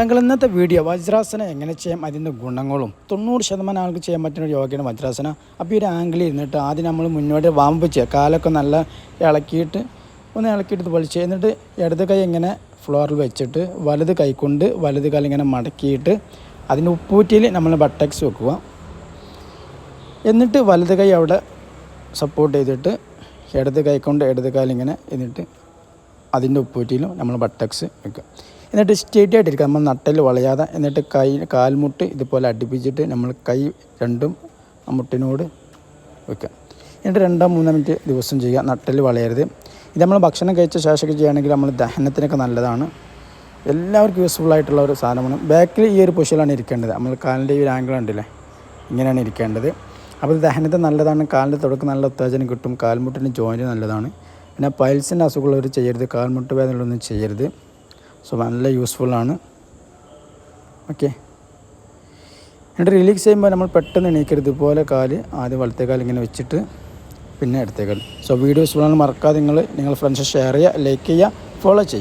ചങ്കൾ ഇന്നത്തെ വീഡിയോ വജ്രാസന എങ്ങനെ ചെയ്യാം? അതിന്റെ ഗുണങ്ങളും തൊണ്ണൂറ് ശതമാനം ആൾക്ക് ചെയ്യാൻ പറ്റുന്ന ഒരു യോഗയാണ് വജ്രാസന. അപ്പോൾ ഈ ഒരു ആംഗിളിൽ ഇരുന്നിട്ട് ആദ്യം നമ്മൾ മുന്നോട്ട് വാമ്പ് ചെയ്യുക. കാലൊക്കെ നല്ല ഇളക്കിയിട്ട് ഒന്ന് ഇളക്കിയിട്ട് വലിച്ച് എന്നിട്ട് ഇടത് കൈ ഇങ്ങനെ ഫ്ലോറിൽ വെച്ചിട്ട് വലത് കൈ കൊണ്ട് വലത് കാലം ഇങ്ങനെ മടക്കിയിട്ട് അതിന്റെ ഉപ്പൂറ്റിയിൽ നമ്മൾ ബട്ടക്സ് വെക്കുക. എന്നിട്ട് വലത് കൈ അവിടെ സപ്പോർട്ട് ചെയ്തിട്ട് ഇടത് കൈ കൊണ്ട് ഇടത് കാലിങ്ങനെ എന്നിട്ട് അതിന്റെ ഉപ്പൂറ്റിയിലും നമ്മൾ ബട്ടക്സ് വെക്കുക. എന്നിട്ട് സ്റ്റേറ്റ് ആയിട്ടിരിക്കുക നമ്മൾ നട്ടൽ വളയാതെ എന്നിട്ട് കൈ കാൽമുട്ട് ഇതുപോലെ അടുപ്പിച്ചിട്ട് നമ്മൾ കൈ രണ്ടും ആ മുട്ടിനോട് വെക്കുക. എന്നിട്ട് രണ്ടോ മൂന്നോ മിനിറ്റ് ദിവസം ചെയ്യുക. നട്ടൽ വളയരുത്. ഇത് നമ്മൾ ഭക്ഷണം കഴിച്ച ശേഷമൊക്കെ ചെയ്യുകയാണെങ്കിൽ നമ്മൾ ദഹനത്തിനൊക്കെ നല്ലതാണ്. എല്ലാവർക്കും യൂസ്ഫുൾ ആയിട്ടുള്ള ഒരു സാധനമാണ്. ബാക്കിൽ ഈ ഒരു പൊസിഷനിലാണ് ഇരിക്കേണ്ടത്. നമ്മൾ കാലിന്റെ ഈ ഒരു ആംഗിൾ ഉണ്ടല്ലേ ഇങ്ങനെയാണ് ഇരിക്കേണ്ടത്. അപ്പോൾ ഇത് ദഹനത്തിന് നല്ലതാണ്. കാലിന്റെ തുടക്കം നല്ല ഉത്തേജനം കിട്ടും. കാൽമുട്ടിന്റെ ജോയിന്റ് നല്ലതാണ്. പിന്നെ പൈൽസിന്റെ അസുഖമുള്ളവർ ചെയ്യരുത്. കാൽമുട്ട് വേദനയുള്ളൊന്നും ചെയ്യരുത്. സോ നല്ല യൂസ്ഫുള്ളാണ് ഓക്കെ എന്നിട്ട് റിലീക്സ് ചെയ്യുമ്പോൾ നമ്മൾ പെട്ടെന്ന് എണീക്കരുത്. ഇതുപോലെ കാൽ ആദ്യം വലത്തെ കാൽ ഇങ്ങനെ വെച്ചിട്ട് പിന്നെ ഇടത്തെ സോ വീഡിയോസ് മറക്കാതെ നിങ്ങൾ നിങ്ങൾ ഫ്രണ്ട്സ് ഷെയർ ചെയ്യുക ലൈക്ക് ചെയ്യുക ഫോളോ ചെയ്യുക.